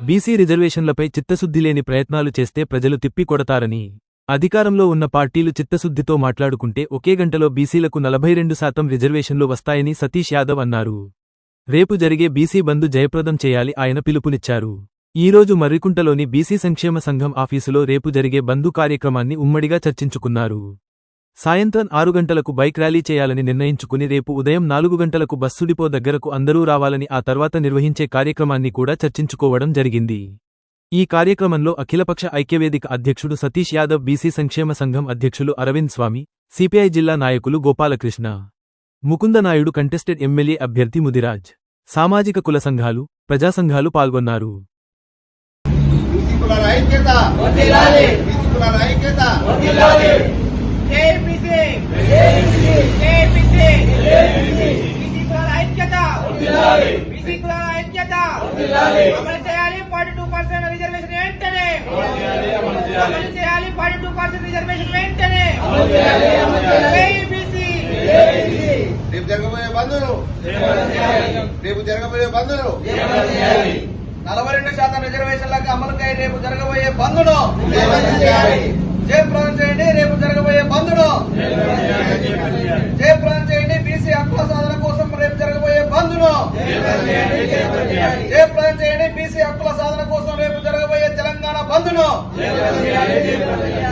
BC రిజర్వేషన్లపై చిత్తశుద్ధి లేని ప్రయత్నాలు చేస్తే ప్రజలు తిప్పికొడతారని అధికారంలో ఉన్న పార్టీలు చిత్తశుద్ధితో మాట్లాడుకుంటే ఒకే గంటలో బీసీలకు నలభై రెండు శాతం రిజర్వేషన్లు వస్తాయని సతీష్ యాదవ్ అన్నారు. రేపు జరిగే బీసీ బంద్ జయప్రదం చేయాలి ఆయన పిలుపునిచ్చారు. ఈరోజు మర్రికుంటలోని బీసీ సంక్షేమ సంఘం ఆఫీసులో రేపు జరిగే బంధు కార్యక్రమాన్ని ఉమ్మడిగా చర్చించుకున్నారు. సాయంత్రం ఆరు గంటలకు బైక్ ర్యాలీ చేయాలని నిర్ణయించుకుని రేపు ఉదయం నాలుగు గంటలకు బస్సు డిపో దగ్గరకు అందరూ రావాలని ఆ తర్వాత నిర్వహించే కార్యక్రమాన్ని కూడా చర్చించుకోవడం జరిగింది. ఈ కార్యక్రమంలో అఖిలపక్ష ఐక్యవేదిక అధ్యక్షుడు సతీష్ యాదవ్ బీసీ సంక్షేమ సంఘం అధ్యక్షులు అరవింద్ స్వామి సిపిఐ జిల్లా నాయకులు గోపాలకృష్ణ ముకుందనాయుడు కంటెస్టెడ్ ఎమ్మెల్యే అభ్యర్థి ముదిరాజ్ సామాజిక కుల సంఘాలు ప్రజా సంఘాలు పాల్గొన్నారు. అమలు చేయాలి ఫార్టీ టూ పర్సెంట్ రిజర్వేషన్ వెంటనే అమలు చేయాలి ఫార్టీ టూ పర్సెంట్ రిజర్వేషన్ వెంటనే రేపు జరగబోయే బంధువులు రేపు జరగబోయే బంధువులు నలభై రెండు శాతం రిజర్వేషన్లకు అమలుకై రేపు జరగబోయే చేయాలి. జయప్రదం చేయండి రేపు జరగబోయే బంద్ను జయప్రదం చేయండి బీసీ హక్కుల సాధన కోసం రేపు జరగబోయే బంద్ను သနောယေဘုရားယေဘုရား